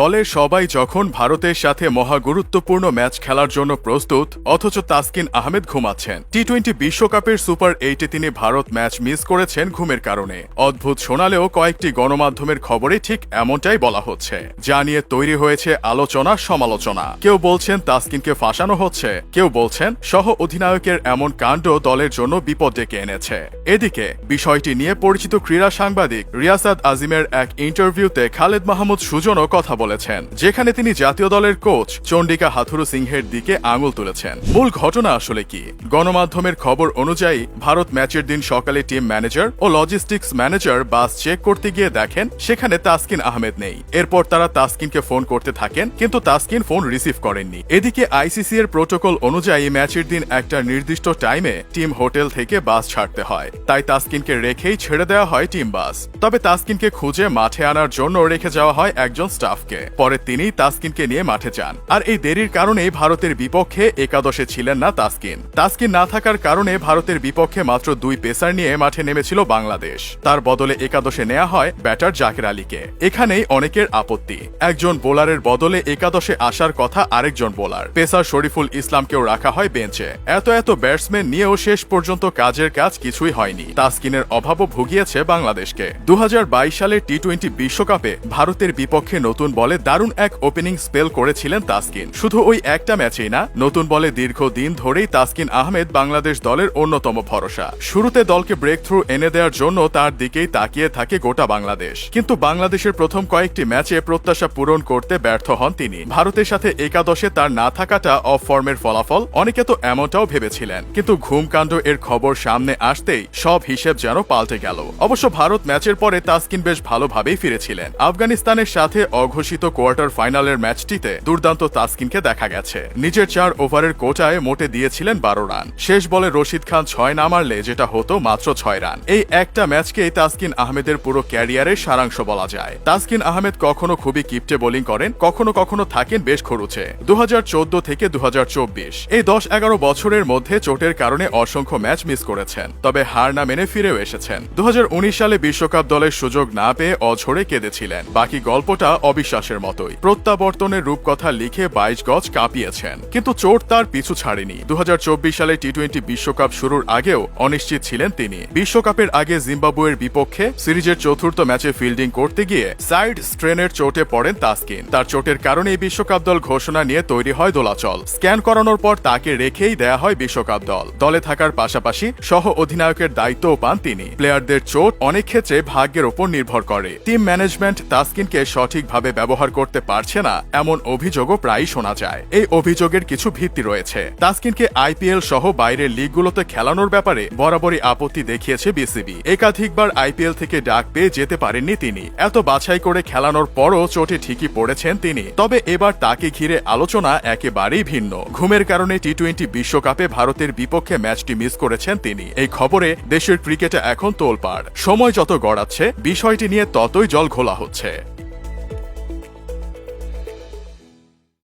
দলের সবাই যখন ভারতের সাথে মহা গুরুত্বপূর্ণ ম্যাচ খেলার জন্য প্রস্তুত, অথচ তাসকিন আহমেদ ঘুমাচ্ছেন। টি টোয়েন্টি বিশ্বকাপের সুপার এইটে তিনি ভারত ম্যাচ মিস করেছেন ঘুমের কারণে। অদ্ভুত শোনালেও কয়েকটি গণমাধ্যমের খবরে ঠিক এমনটাই বলা হচ্ছে। যা নিয়ে তৈরি হয়েছে আলোচনা সমালোচনা। কেউ বলছেন তাসকিনকে ফাঁসানো হচ্ছে, কেউ বলছেন সহ অধিনায়কের এমন কাণ্ড দলের জন্য বিপদ ডেকে এনেছে। এদিকে, বিষয়টি নিয়ে পরিচিত ক্রীড়া সাংবাদিক রিয়াসাদ আজিমের এক ইন্টারভিউতে খালেদ মাহমুদ সুজনও কথা বলেছেন, যেখানে তিনি জাতীয় দলের কোচ চন্ডিকা হাথুরু সিংহের দিকে আঙুল তুলেছেন। মূল ঘটনা আসলে কি? গণমাধ্যমের খবর অনুযায়ী, ভারত ম্যাচের দিন সকালে টিম ম্যানেজার ও লজিস্টিক্স ম্যানেজার বাস চেক করতে গিয়ে দেখেন, সেখানে তাসকিন আহমেদ নেই। এরপর তারা তাসকিনকে ফোন করতে থাকেন, কিন্তু তাসকিন ফোন রিসিভ করেননি। এদিকে আইসিসি এর প্রোটোকল অনুযায়ী ম্যাচের দিন একটা নির্দিষ্ট টাইমে টিম হোটেল থেকে বাস ছাড়তে হয়। তাই তাসকিনকে রেখেই ছেড়ে দেওয়া হয় টিম বাস। তবে তাসকিনকে খুঁজে মাঠে আনার জন্য রেখে যাওয়া হয় একজন স্টাফকে। পরে তিনি তাসকিনকে নিয়ে মাঠে যান। আর এই দেরির কারণেই ভারতের বিপক্ষে একাদশে ছিলেন না তাসকিন। তাসকিন না থাকার কারণে ভারতের বিপক্ষে মাত্র দুই পেসার নিয়ে মাঠে নেমেছিল বাংলাদেশ। তার বদলে একাদশে নেওয়া হয় ব্যাটার জাকের আলীকে। এখানেই অনেকের আপত্তি। একজন বোলারের বদলে একাদশে আসার কথা আরেকজন বোলার। পেসার শরীফুল ইসলামকেও রাখা হয় বেঞ্চে। এত এত ব্যাটসম্যান নিয়েও শেষ পর্যন্ত কাজের কাজ কিছুই হয়নি। তাসকিনের অভাবও ভুগিয়েছে বাংলাদেশকে। দুই হাজার বাইশ সালে টি টোয়েন্টি বিশ্বকাপে ভারতের বিপক্ষে নতুন বলে দারুণ এক ওপেনিং স্পেল করেছিলেন তাসকিন। শুধু ওই একটা ম্যাচেই না, নতুন বলে দীর্ঘ দিন ধরেই তাসকিন আহমেদ বাংলাদেশ দলের অন্যতম ভরসা। শুরুতে দলকে ব্রেক থ্রু এনে দেওয়ার জন্য তার দিকেই তাকিয়ে থাকে গোটা বাংলাদেশ। কিন্তু বাংলাদেশের প্রথম কয়েকটি ম্যাচে প্রত্যাশা পূরণ করতে ব্যর্থ হন তিনি। ভারতের সাথে একাদশে তার না থাকাটা অফ ফর্মের ফলাফল, অনেকে তো এমনটাও ভেবেছিলেন। কিন্তু ঘুমকাণ্ড এর খবর সামনে আসতেই সব হিসেব যেন পাল্টে গেল। অবশ্য ভারত ম্যাচের পরে তাসকিন বেশ ভালোভাবেই ফিরেছিলেন। আফগানিস্তানের সাথে অঘোষিত কোয়ার্টার ফাইনালের ম্যাচটিতে দুর্দান্ত তাসকিনকে দেখা গেছে। নিজের চার ওভারের কোটায় মোটে দিয়েছিলেন বারো রান। শেষ বলে রশিদ খান ছয় না মারলে যেটা হতো মাত্র ছয় রান। এই একটা ম্যাচকেই তাসকিন আহমেদের পুরো ক্যারিয়ারের সারাংশ বলা যায়। তাসকিন আহমেদ কখনো খুবই কিপটে বোলিং করেন, কখনো কখনো থাকেন বেশ খরুচে। দু হাজার চোদ্দ থেকে দু হাজার চব্বিশ, এই দশ এগারো বছরের মধ্যে চোটের কারণে অসংখ্য ম্যাচ মিস করেছেন, তবে হার না মেনে ফিরেও এসেছেন। দু হাজার উনিশ সালে বিশ্বকাপ দলের সুযোগ না পেয়ে অঝরে কেঁদেছিলেন। বাকি গল্পটা অবিশ্বাসের মতোই। প্রত্যাবর্তনের রূপকথা লিখে বাইশ গজ কাঁপিয়েছেন। কিন্তু চোট তার পিছু ছাড়েনি। দু হাজার চব্বিশ সালে টি টোয়েন্টি বিশ্বকাপ শুরুর আগেও অনিশ্চিত ছিলেন তিনি। বিশ্বকাপের আগে জিম্বাবুয়ের বিপক্ষে সিরিজের চতুর্থ ম্যাচে ফিল্ডিং করতে গিয়ে সাইড স্ট্রেনের চোটে পড়েন তাসকিন। তার চোটের কারণে এই বিশ্বকাপ দল ঘোষণা নিয়ে তৈরি হয় দোলাচল। স্ক্যান করানোর পর তাকে রেখেই দেয়া হয় বিশ্বকাপ দল। দলে থাকার পাশাপাশি সহ অধিনায়কের দায়িত্বও পান তিনি। প্লেয়ারদের চোট অনেক ক্ষেত্রে ভাগ্যের ওপর নির্ভর করে। টিম ম্যানেজমেন্ট তাসকিনকে সঠিকভাবে ব্যবহার করতে পারছে না, এমন অভিযোগও প্রায়ই শোনা যায়। এই অভিযোগের কিছু ভিত্তি রয়েছে। তাসকিনকে আইপিএল সহ বাইরের লিগগুলোতে খেলানোর ব্যাপারে বরাবরই আপত্তি দেখিয়েছে বিসিবি। একাধিকবার আইপিএল থেকে ডাক পেয়ে যেতে পারেননি তিনি। এত বাছাই করে খেলানোর পরও চোটে ঠিকই পড়েছেন তিনি। তবে এবার তাকে ঘিরে আলোচনা একেবারেই ভিন্ন। ঘুমের কারণে টি টোয়েন্টি বিশ্বকাপে ভারতের বিপক্ষে ম্যাচটি মিস করেছেন তিনি। এই খবরে দেশের ক্রিকেটে এখন তোলপাড়। সময় যত গড়াচ্ছে, বিষয়টি নিয়ে ততই জল ঘোলা হচ্ছে।